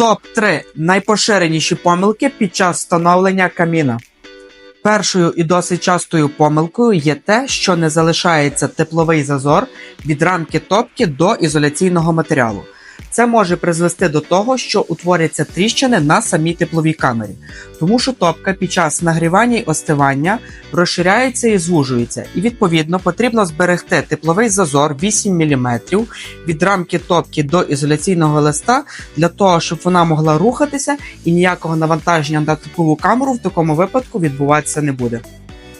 Топ-3 найпоширеніші помилки під час встановлення каміна. Першою і досить частою помилкою є те, що не залишається тепловий зазор від рамки топки до ізоляційного матеріалу. Це може призвести до того, що утворяться тріщини на самій тепловій камері, тому що топка під час нагрівання і остивання розширяється і звужується, і відповідно потрібно зберегти тепловий зазор 8 мм від рамки топки до ізоляційного листа для того, щоб вона могла рухатися і ніякого навантаження на теплову камеру в такому випадку відбуватися не буде.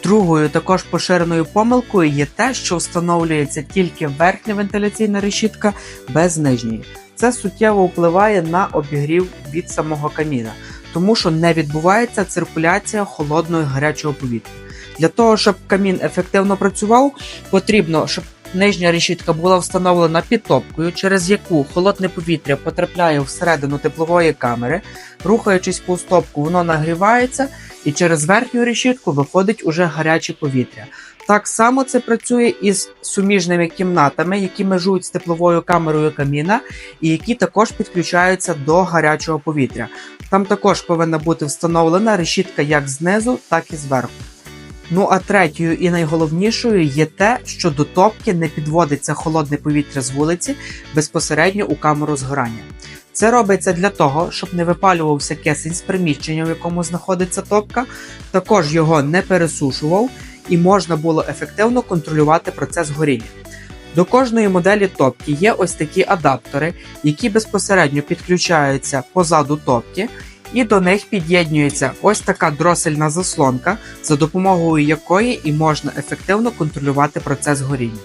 Другою також поширеною помилкою є те, що встановлюється тільки верхня вентиляційна решітка без нижньої. Це суттєво впливає на обігрів від самого каміна, тому що не відбувається циркуляція холодного і гарячого повітря. Для того, щоб камін ефективно працював, потрібно, щоб нижня решітка була встановлена під топкою, через яку холодне повітря потрапляє всередину теплової камери, рухаючись по стопку, воно нагрівається, і через верхню решітку виходить уже гаряче повітря. Так само це працює із суміжними кімнатами, які межують з тепловою камерою каміна, і які також підключаються до гарячого повітря. Там також повинна бути встановлена решітка як знизу, так і зверху. Ну а третьою і найголовнішою є те, що до топки не підводиться холодне повітря з вулиці безпосередньо у камеру згорання. Це робиться для того, щоб не випалювався кисень з приміщення, в якому знаходиться топка, також його не пересушував і можна було ефективно контролювати процес горіння. До кожної моделі топки є ось такі адаптери, які безпосередньо підключаються позаду топки, і до них під'єднується ось така дросельна заслонка, за допомогою якої і можна ефективно контролювати процес горіння.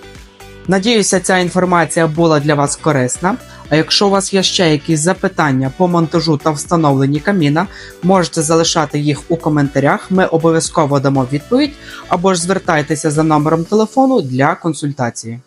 Надіюся, ця інформація була для вас корисна. А якщо у вас є ще якісь запитання по монтажу та встановленні каміна, можете залишати їх у коментарях. Ми обов'язково дамо відповідь або ж звертайтеся за номером телефону для консультації.